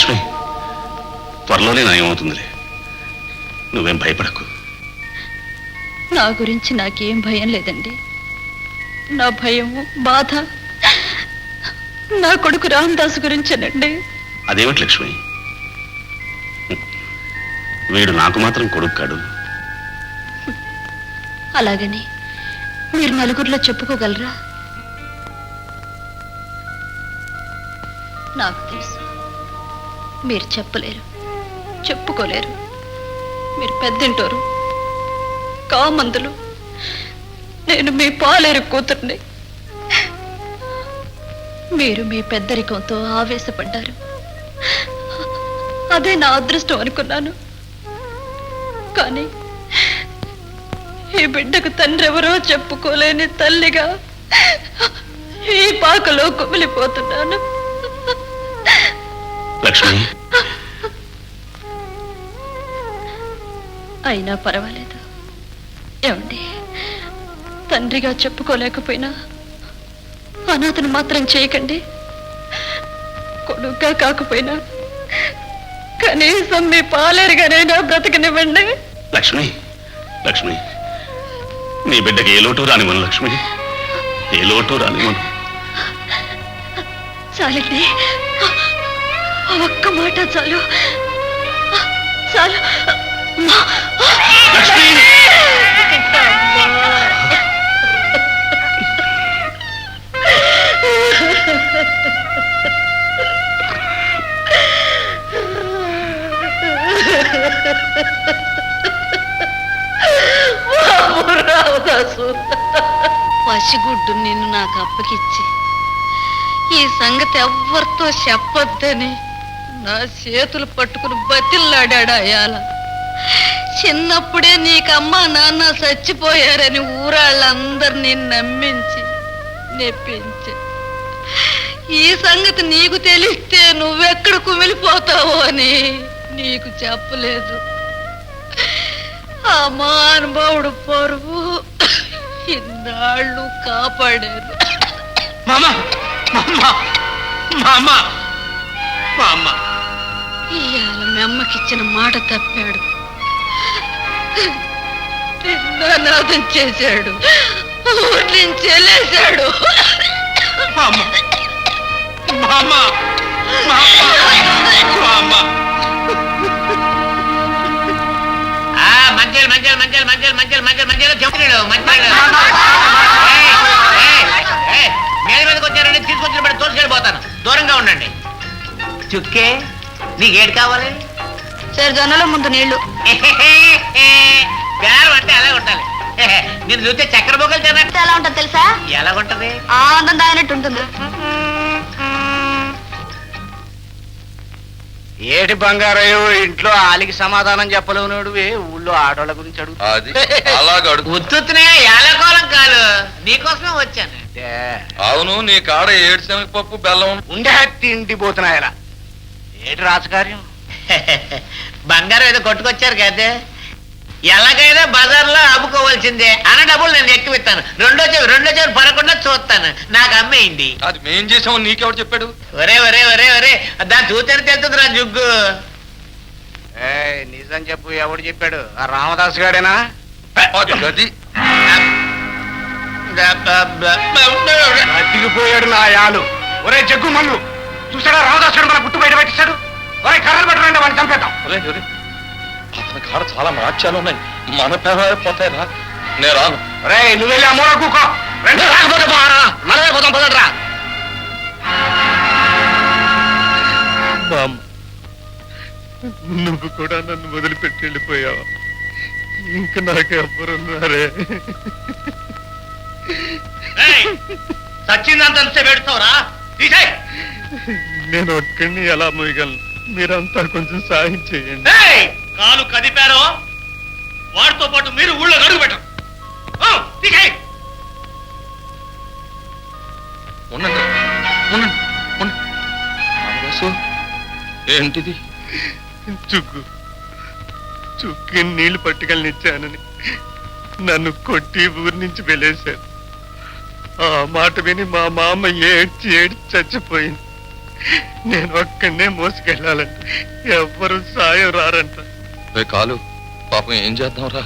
లక్ష్మి త్వరలోనే నయమవుతుందిలే నువ్వేం భయపడకు. నా గురించి నాకేం భయం లేదండి. నా భయము బాధ నా కొడుకు రామదాస్ గురించేనండి. అదేమిటి లక్ష్మి? వీడు నాకు మాత్రం కొడుకు కాడు. అలాగని మీరు నలుగురిలో చెప్పుకోగలరా? నాకు తెలుసు. మీరు చెప్పలేరు. చెప్పుకోలేరు. మీరు పెద్దింటోరు. కామందులు. నేను మీ పాలేరు కూతుర్ని. మీరు మీ పెద్దరికంతో ఆవేశపడ్డారు. అదే నా అదృష్టం అనుకున్నాను. కానీ ఈ బిడ్డకు తండ్రి ఎవరో చెప్పుకోలేని తల్లిగా ఈ పాకలో కుమిలిపోతున్నాను. లక్ష్మి. అయినా పర్వాలేదు. ఏమండి? తండ్రిగా చెప్పుకోలేకపోయినా అనాథను మాత్రం చేయకండి. కొడుగ్గా కాకపోయినా కనీసం మీ పాలేరుగానైనా బ్రతకనివ్వండి. లక్ష్మి లక్ష్మి. నీ బిడ్డకి ఏ లోటు రానివ్వను లక్ష్మి? ఏ లోటు రానివ్వను. చాలండి. ఒక్క మాట చాలు. చాలు. పసిగుడ్డు నిన్ను నాకు అప్పగిచ్చి. ఈ సంగతి ఎవ్వరితో చెప్పొద్దని నా చేతులు పట్టుకుని బతిల్లాడాడు అయాల చిన్నప్పుడే నీకమ్మ నాన్న చచ్చిపోయారని ఊరాళ్ళందరినీ నమ్మించి నెప్పించి. ఈ సంగతి నీకు తెలిస్తే నువ్వెక్కడ కుమిలిపోతావో అని నీకు చెప్పలేదు. ఆ మహానుభావుడు పరువు ఇన్నాళ్ళు కాపాడారు మామ మామ మామ మామ. ఇవాళ మీ అమ్మకిచ్చిన మాట తప్పాడు. నాదం చేశాడు. మంచిలు మీద మీదకి వచ్చారండి తీసుకొచ్చిన బట్టి తోసుకెళ్ళిపోతాను. దూరంగా ఉండండి. చుక్కే నీకేటి కావాలి? సరే జొన్నలో ముందు నీళ్ళు. అంటే అలాగే ఉండాలి. నేను చూస్తే చక్కెర బొగ్గలు తిన్నట్టు ఎలా ఉంటుంది తెలుసా? ఎలా ఉంటది? ఆనందం దాగినట్టు ఉంటుంది. ఏటి బంగారయ్యో ఇంట్లో ఆలికి సమాధానం చెప్పలేవు నడువే ఊళ్ళో ఆటోళ్ళ గురించి అడుగు. అది అలాగ అడుగు. ఉత్తునే ఏలకోలం కాదు నీకోసమే వచ్చాను. అవును నీ కాడ ఏడు శనగపప్పు బెల్లం. ఉండే తిండి పోతున్నాయలా. ఏటి రాజకార్యం? బంగారం ఏదో కొట్టుకొచ్చారు కదే. ఎలాగైనా బజార్లో అమ్ముకోవాల్సిందే. అన్న డబ్బులు నేను ఎక్కువ ఇస్తాను. రెండో చెవి రెండో చెవి పడకుండా చూస్తాను. నాకు అమ్మేయండి. అది మేం చేసాము నీకెవడు చెప్పాడు? ఒరే ఒరే ఒరే ఒరే. దాన్ని చూస్తేనే తెలుస్తుంది రా జుగ్గు. ఏయ్, నిజం చెప్పు ఎవడు చెప్పాడు? ఆ రామదాస్ గారేనా అది నా యాలు. ఒరే జగ్గు మల్లు చూసాడా రామదాస్ గారు మన గుట్టు బయట పెట్టిస్తాడు కర్రలు పట్టరండి వాడిని చంపేద్దాం. ఒరే, ఒరే, అతని కాడ చాలా మార్చాలు ఉన్నాయి. మన పేరు పోతాయి రా నేను రాను. నువ్వు వెళ్ళి ఆ మూల కూకో. రెండు రాకపోతే పోరా. మనమే పోతాం పదట్రా నువ్వు కూడా నన్ను వదిలిపెట్టి వెళ్ళిపోయావు? ఇంక నాకు ఎవ్వరున్నారే సచ్చిందంత పెడతావురా నేను ఒక్కడిని ఎలా మోయగలను? మీరంతా కొంచెం సాయం చేయండి. కాలు కదిపారో? వాడితో పాటు మీరు ఊళ్ళో అడుగు పెట్టం తీసేయ్ ఉండండి ఉండండి ఉండండి రామదాసు, ఏంటిది? చుక్కు చుక్కి నీళ్ళు పట్టుకెళ్ళనిచ్చానని నన్ను కొట్టి ఊరి నుంచి వెళ్ళేశారు. ఆ మాట విని మా మామ ఏడ్చి ఏడ్చి చచ్చిపోయింది. నేను ఒక్కడనే మోసుకెళ్ళాలంట ఎవ్వరు సాయం రారంట. రే కాలు పాపం ఏం చేద్దాం రా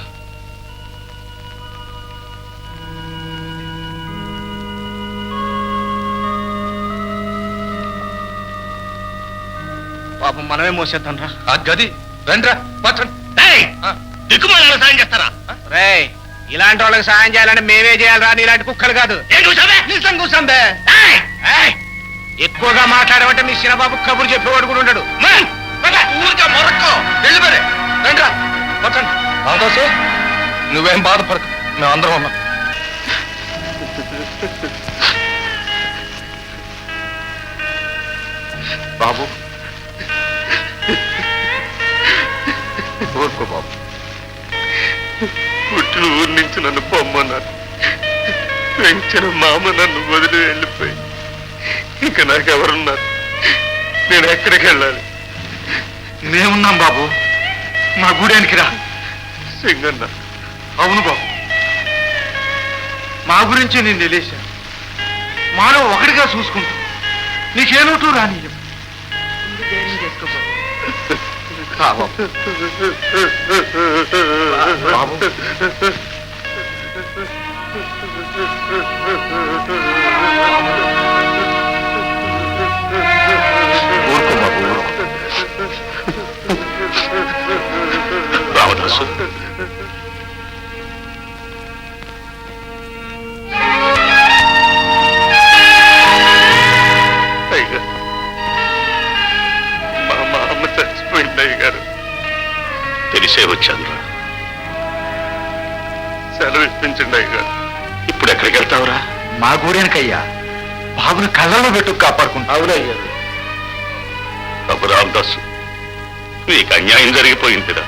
పాపం మనమే మోసేద్దాం రా ఆ గది రండ్రా పచ్చండి దిక్కుమాలను సాయం చేస్తారా? రే ఇలాంటి వాళ్ళకి సాయం చేయాలంటే మేమే చేయాలరా ఇలాంటి కుక్కలు కాదు. ఏం చూసావే నిజం కూర్చోం బే. ఏయ్! ఎక్కువగా మాట్లాడమంటే మీ చిన్నబాబు కబురు చెప్పేవాడు కూడా ఉండడు. మొరక్కో. రండ్రా. నువ్వేం బాధపడకు. మేము అందరం ఉన్నాం. బాబు. ఊరుకో బాబు. పుట్టిన ఊరి నుంచి నన్ను పొమ్మన్నారు. పెంచిన మామ నన్ను వదిలి వెళ్ళిపోయి ఇంకా నాకెవరున్నారు? నేను ఎక్కడికి వెళ్ళాలి? మేమున్నాం బాబు. మా గూడానికి రా. సింగన్న. అవును బాబు. మా గురించి నేను తెలియసా మాలో ఒకటిగా చూసుకుంటాం. నీకేనోటు రాని బాబు. ఊరుకో అయ్యా అయ్య తెలిసే వచ్చాను సెలవు ఇప్పించండి అయ్య ఇప్పుడు ఎక్కడికి వెళ్తావురా? మా గూడానికయ్యా బాబుని కళ్ళలో పెట్టు కాపాడుకుంటా. అవునయ్యా. బాబు రామదాసు నీకు అన్యాయం జరిగిపోయిందిరా.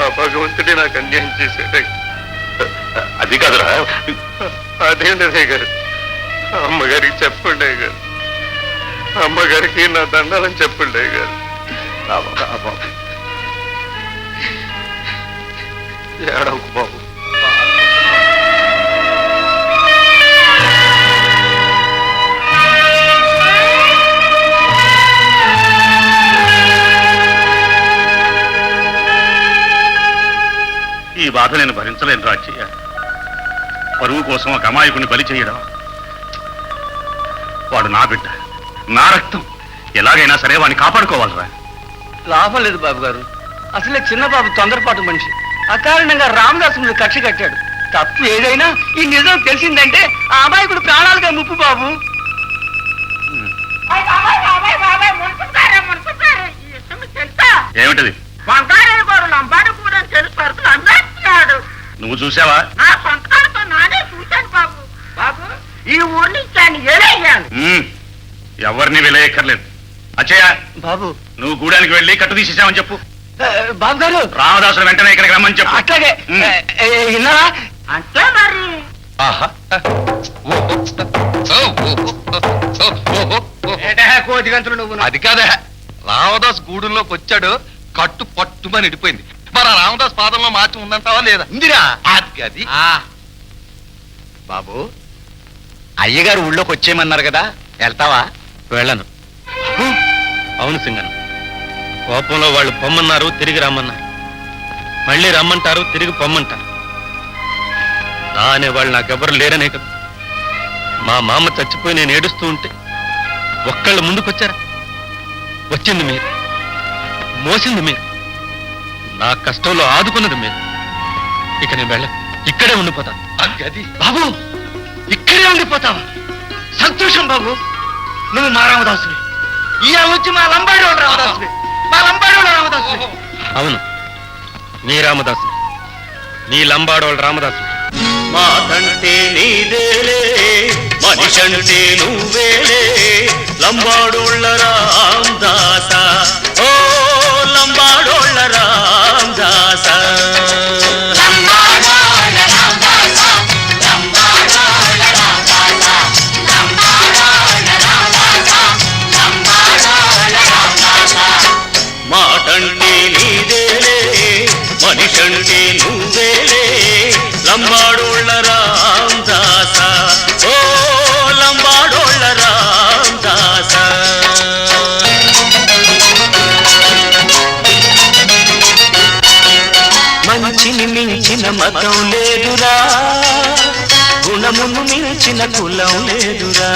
ఆ భగవంతుడే నాకు అన్యాయం చేశాడు. అది కాదురా. అదేం లేదు అయ్య గారు. అమ్మగారికి చెప్పండి గారు. అమ్మగారికి నా దండాలని చెప్పండి గారు. ఏడవకు బాబు. ఈ బాధ నేను భరించలేను రాజయ్య. పరువు కోసం ఒక అమాయకుని బలి చేయడం. వాడు నా బిడ్డ నా రక్తం. ఎలాగైనా సరే వాడిని కాపాడుకోవాలిరా. లాభం లేదు బాబు గారు అసలే చిన్న బాబు తొందరపాటు మనిషి. అకారణంగా రామదాసు మీద కక్ష కట్టాడు. తప్పు ఏదైనా ఈ నిజం తెలిసిందంటే ఆ అమాయకుడు ప్రాణాలుగా ముప్పు బాబు. ఏమిటది? లంబాడు తెలుసు నువ్వు చూసావా? నా నానే చూశాను బాబు. బాబు ఈ ఊరి నుంచి ఆయన ఏలయ్యాను ఉమ్, ఎవరిని విలయక్కర్లేదు. అచ్చయ్య బాబు. నువ్వు గూడానికి వెళ్ళి కట్టు తీసేసామని చెప్పు. ఆ, బాబు గారు. రామదాసు వెంటనే ఇక్కడికి రమ్మని చెప్పు. అట్లాగే. ఉమ్. ఆ, ఏ, విన్నారా అంటే మరి. కోతి గంతులు నువ్వు అది కాదే. రామదాస్ గూడులోకి వచ్చాడు కట్టు పట్టుమని ఇడిపోయింది. మరి ఆ రామదాస్ పాదంలో మార్చి ఉందంటావా లేదా? ఉందిరా అది అది. బాబు అయ్యగారు ఊళ్ళోకి వచ్చేయమన్నారు కదా. వెళ్తావా? వెళ్ళను. అవును సింగన్. కోపంలో వాళ్ళు పొమ్మన్నారు తిరిగి రమ్మన్నారు. మళ్ళీ రమ్మంటారు తిరిగి పొమ్మంటారు. నా అనేవాళ్ళు నాకెవ్వరు లేరనే కదా. మా మామ చచ్చిపోయి నేను ఏడుస్తూ ఉంటే ఒక్కళ్ళు ముందుకొచ్చారా? వచ్చింది మీరు. మోసింది మీరు. నా కష్టంలో ఆదుకున్నది మీరు. ఇక నేను వెళ్ళ ఇక్కడే ఉండిపోతాను అది బాబు ఇక్కడే ఉండిపోతావా సంతోషం బాబు. నువ్వు మా రామదాసుని ఇవాళ వచ్చి మా లంబాడి రామదాసుని మా లంబాడి రామదాసుని అవును నీ రామదాసు నీ లంబాడోళ్ళ రామదాసు మాతంటే నీదేలే మనిషంటే నువ్వేలే లంబాడోళ్ళ రామదాస. ఓ లంబాడోళ్ళ రామదాస. మతం లేదురా. గుణమును మించిన కులం లేదురా.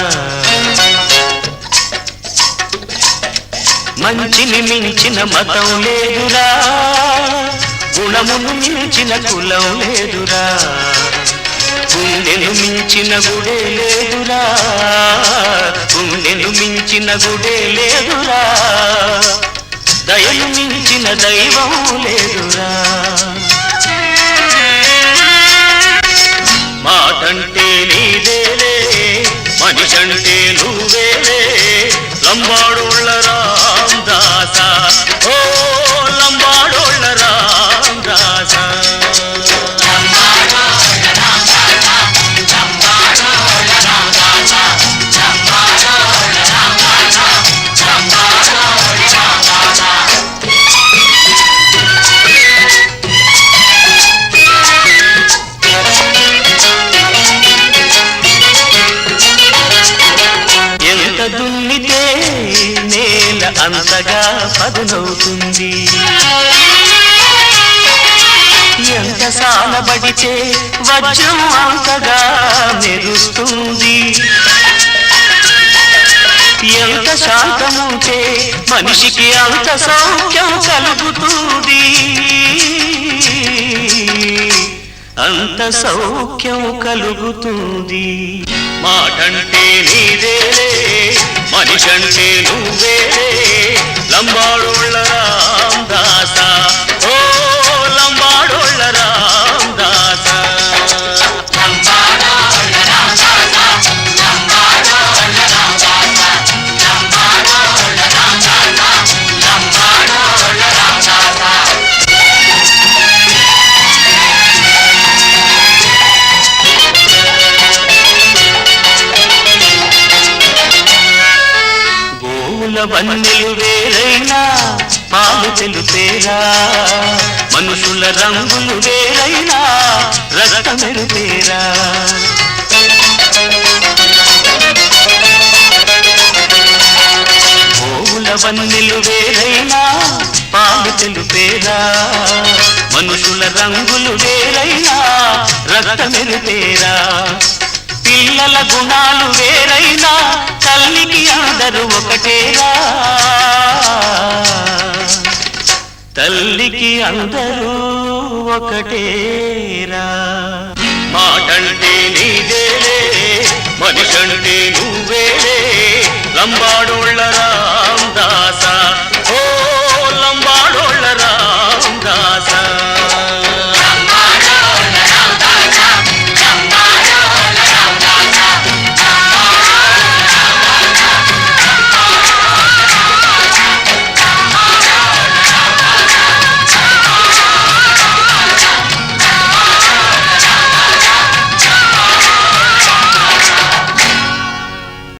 మంచిని మించిన మతం లేదురా. గుణమును మించిన కులం లేదురా. గుండెను మించిన గుడే లేదురా. గుండెను మించిన గుడే లేదురా. దయను మించిన దైవం ఎంత వజ్రం అంతగా మెరుస్తుంది. ఎంత శాంతముంటే మనిషికి అంత సౌఖ్యం కలుగుతుంది. అంత సౌఖ్యం కలుగుతుంది. మాటంటే నీదేలే మనిషంటే నువ్వేలే లంబాడు వన్నెలు వేరైనా పాలు తెలుపేరా. మనుషుల రంగులు వేరైనా రక్తమెరుపేరా గోవుల వన్నెలు వేరైనా పాలు తెలుపేరా. మనుషుల రంగులు వేరైనా రక్తమెరుపేరా పిల్లల గుణాలు వేరైనా తల్లికి అందరూ ఒకటేరా. తల్లికి అందరూ ఒకటేరా. మాటంటే నీదేలే మనిషంటే నువ్వేలే లంబాడోళ్ళ రామ్